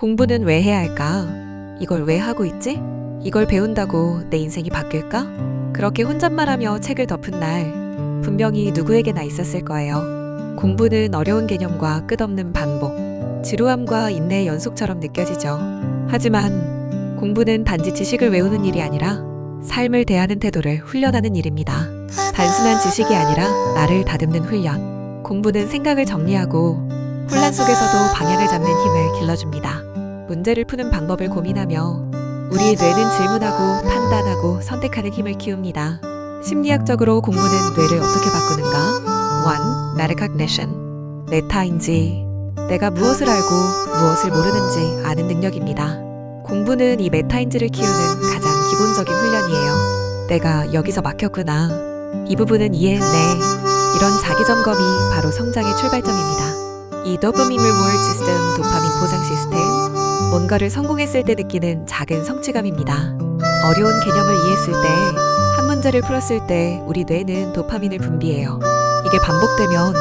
공부는 왜 해야 할까? 이걸 왜 하고 있지? 이걸 배운다고 내 인생이 바뀔까? 그렇게 혼잣말하며 책을 덮은 날, 분명히 누구에게나 있었을 거예요. 공부는 어려운 개념과 끝없는 반복, 지루함과 인내의 연속처럼 느껴지죠. 하지만 공부는 단지 지식을 외우는 일이 아니라 삶을 대하는 태도를 훈련하는 일입니다. 단순한 지식이 아니라 나를 다듬는 훈련. 공부는 생각을 정리하고 혼란 속에서도 방향을 잡는 힘을 길러줍니다. 문제를 푸는 방법을 고민하며 우리의 뇌는 질문하고 판단하고 선택하는 힘을 키웁니다. 심리학적으로 공부는 뇌를 어떻게 바꾸는가? 1. 메타cognition. 메타인지 내가 무엇을 알고 무엇을 모르는지 아는 능력입니다. 공부는 이 메타인지를 키우는 가장 기본적인 훈련이에요. 내가 여기서 막혔구나. 이 부분은 이해했네. 이런 자기 점검이 바로 성장의 출발점입니다. 이 도파민 리워드 시스템, 뭔가를 성공했을 때 느끼는 작은 성취감입니다. 어려운 개념을 이해했을 때, 한 문제를 풀었을 때 우리 뇌는 도파민을 분비해요. 이게 반복되면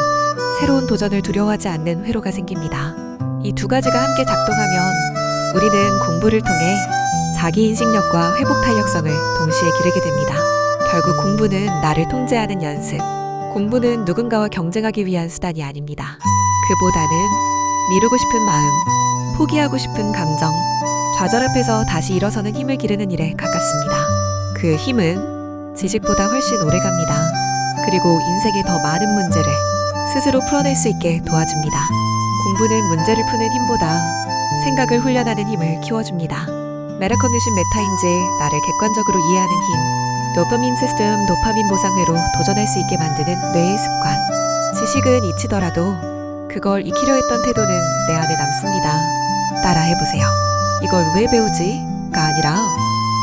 새로운 도전을 두려워하지 않는 회로가 생깁니다. 이 두 가지가 함께 작동하면 우리는 공부를 통해 자기 인식력과 회복 탄력성을 동시에 기르게 됩니다. 결국 공부는 나를 통제하는 연습. 공부는 누군가와 경쟁하기 위한 수단이 아닙니다. 그보다는 미루고 싶은 마음, 포기하고 싶은 감정, 좌절 앞에서 다시 일어서는 힘을 기르는 일에 가깝습니다. 그 힘은 지식보다 훨씬 오래 갑니다. 그리고 인생의 더 많은 문제를 스스로 풀어낼 수 있게 도와줍니다. 공부는 문제를 푸는 힘보다 생각을 훈련하는 힘을 키워줍니다. 메타컨디션 메타인지 나를 객관적으로 이해하는 힘, 도파민 시스템 도파민 보상회로 도전할 수 있게 만드는 뇌의 습관. 지식은 잊히더라도 그걸 익히려 했던 태도는 내 안에 남습니다. 따라 해보세요. 이걸 왜 배우지?가 아니라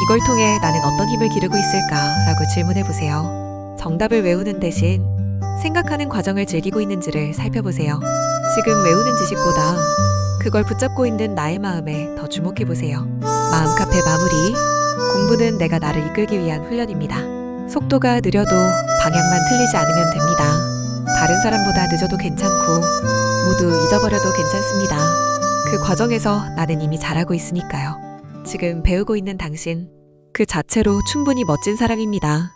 이걸 통해 나는 어떤 힘을 기르고 있을까?라고 질문해보세요. 정답을 외우는 대신 생각하는 과정을 즐기고 있는지를 살펴보세요. 지금 외우는 지식보다 그걸 붙잡고 있는 나의 마음에 더 주목해보세요. 마음 카페 마무리. 공부는 내가 나를 이끌기 위한 훈련입니다. 속도가 느려도 방향만 틀리지 않으면 됩니다. 다른 사람보다 늦어도 괜찮고 모두 잊어버려도 괜찮습니다. 그 과정에서 나는 이미 잘하고 있으니까요. 지금 배우고 있는 당신 그 자체로 충분히 멋진 사람입니다.